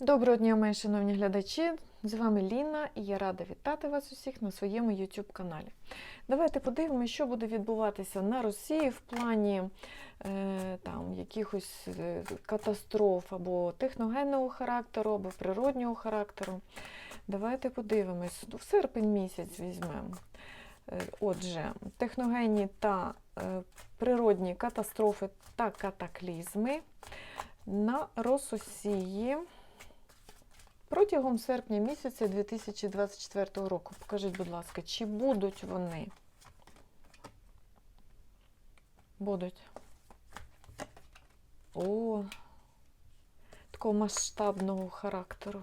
Доброго дня, мої шановні глядачі! З вами Ліна і я рада вітати вас усіх на своєму YouTube каналі. Давайте подивимося, що буде відбуватися на Росії в плані е, там, якихось е, катастроф або техногенного характеру, або природнього характеру. Давайте подивимось. В серпень місяць візьмемо. Е, Отже, техногенні та е, природні катастрофи та катаклізми на Рососії протягом серпня місяця 2024 року. Покажіть, будь ласка, чи будуть вони? Будуть. О, такого масштабного характеру.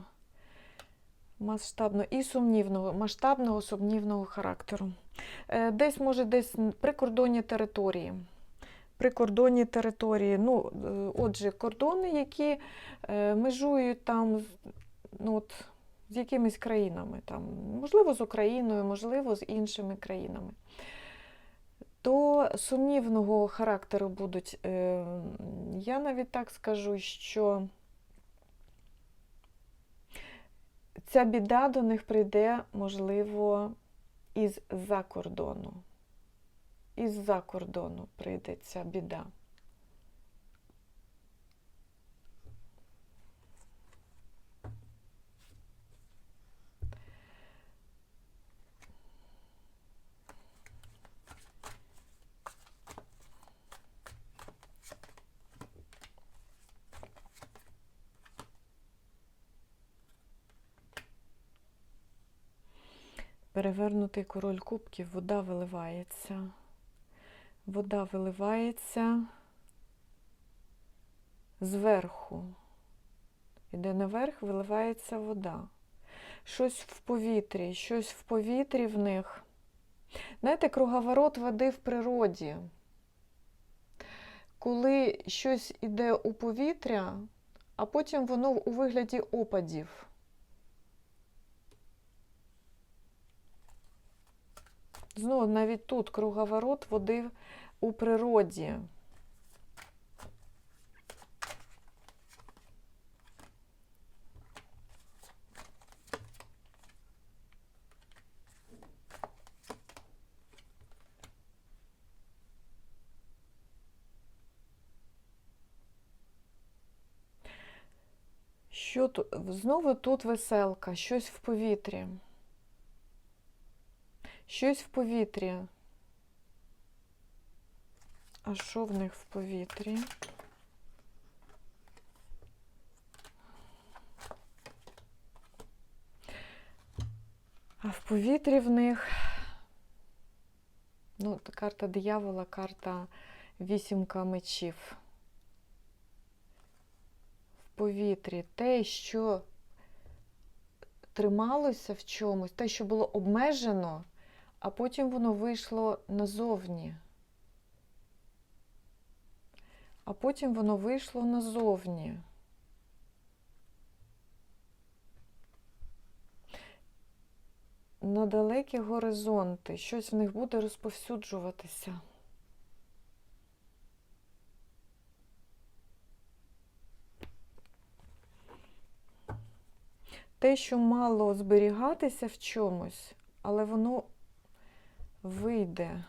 Масштабного і сумнівного, масштабного сумнівного характеру. Е, Десь, може, десь прикордонні території. Прикордонні території. Ну, е, отже, кордони, які е, межують там ну, от, з якимись країнами, там, можливо, з Україною, можливо, з іншими країнами. То сумнівного характеру будуть. Е, я навіть так скажу, що ця біда до них прийде, можливо, із-за кордону. Із-за кордону прийде ця біда. Перевернутий король кубків, вода виливається. Вода виливається зверху. Іде наверх, виливається вода. Щось в повітрі, щось в повітрі в них. Знаєте, круговорот води в природі. Коли щось іде у повітря, а потім воно у вигляді опадів. Знову навіть тут круговорот води у природі. Що тут? Знову тут веселка, щось в повітрі. Щось в повітрі. А що в них в повітрі? А в повітрі в них. Ну, карта диявола, карта вісімка мечів. В повітрі те, що трималося в чомусь, те, що було обмежено, а потім воно вийшло назовні. А потім воно вийшло назовні. На далекі горизонти щось в них буде розповсюджуватися. Те, що мало зберігатися в чомусь, але воно вийде.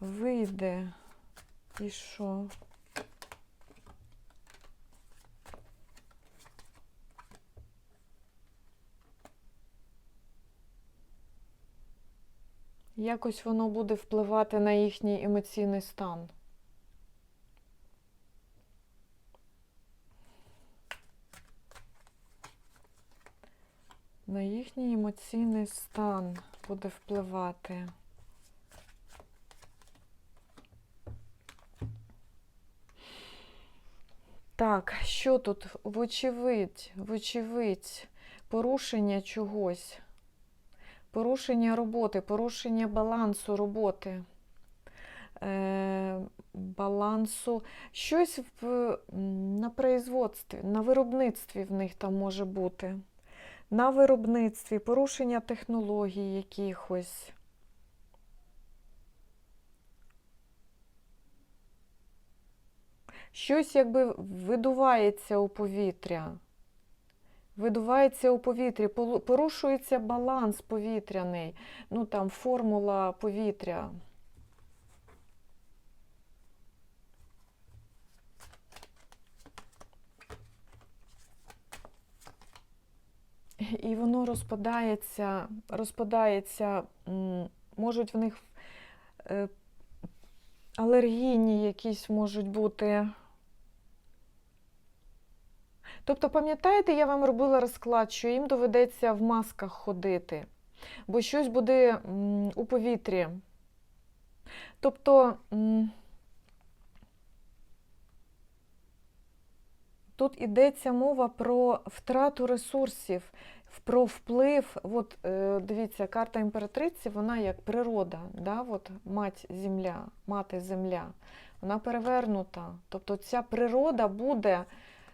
Вийде. І що? Якось воно буде впливати на їхній емоційний стан. На їхній емоційний стан буде впливати. Так, що тут? Вочевидь, вочевидь, порушення чогось, порушення роботи, порушення балансу роботи, е, балансу, щось в, на производстві, на виробництві в них там може бути. На виробництві, порушення технологій якихось. Щось якби видувається у повітря. видувається у повітрі, порушується баланс повітряний, ну там формула повітря. І воно розпадається, розпадається, можуть в них е, алергійні якісь можуть бути. Тобто, пам'ятаєте, я вам робила розклад, що їм доведеться в масках ходити, бо щось буде у повітрі. Тобто тут йдеться мова про втрату ресурсів, про вплив. От е, дивіться, карта імператриці, вона як природа, да? от мать земля, мати земля, вона перевернута. Тобто ця природа буде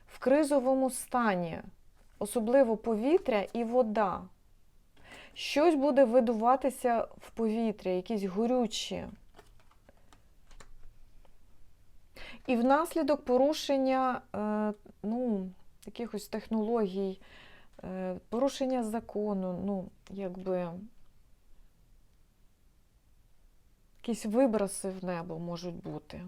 в кризовому стані, особливо повітря і вода. Щось буде видуватися в повітря, якісь горючі. І внаслідок порушення е, ну, якихось технологій, порушення закону, ну, якби якісь виброси в небо можуть бути.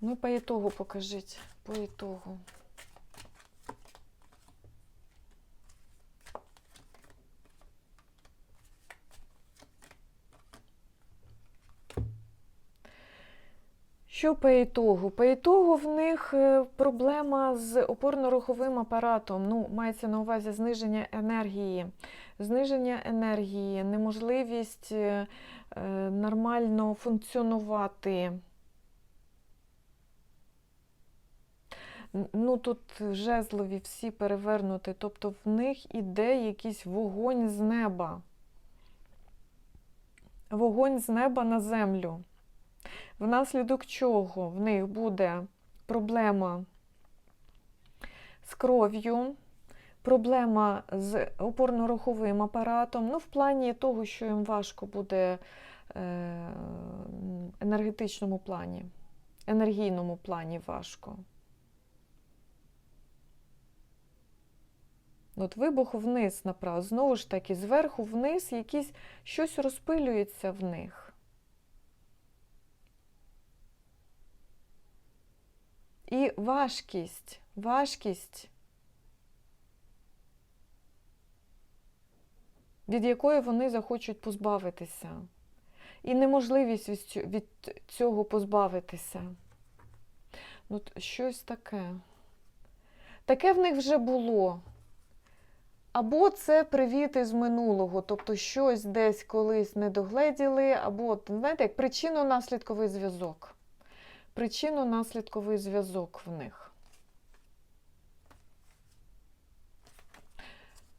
Ну, по ітогу покажіть, по ітогу. Що по ітогу? По ітогу в них е, проблема з опорно-руховим апаратом. Ну, мається на увазі зниження енергії. Зниження енергії, неможливість е, е, нормально функціонувати. Ну, тут жезлові всі перевернуті, тобто в них іде якийсь вогонь з неба. Вогонь з неба на землю. Внаслідок чого в них буде проблема з кров'ю, проблема з опорно-руховим апаратом, ну, в плані того, що їм важко буде е, енергетичному плані, енергійному плані важко. От вибух вниз направо. Знову ж таки, зверху вниз якісь щось розпилюється в них. І важкість, важкість, від якої вони захочуть позбавитися. І неможливість від цього позбавитися. Ну, щось таке. Таке в них вже було. Або це привіт із минулого, тобто щось десь колись не догледіли, або, знаєте, як причинно-наслідковий зв'язок. Причинно-наслідковий зв'язок в них.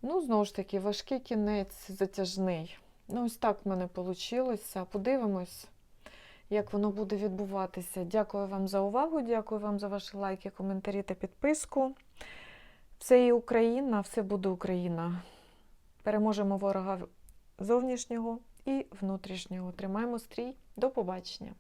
Ну, знову ж таки, важкий кінець затяжний. Ну, ось так в мене вийшло. Подивимось, як воно буде відбуватися. Дякую вам за увагу, дякую вам за ваші лайки, коментарі та підписку. Все є Україна, все буде Україна. Переможемо ворога зовнішнього і внутрішнього. Тримаємо стрій. До побачення!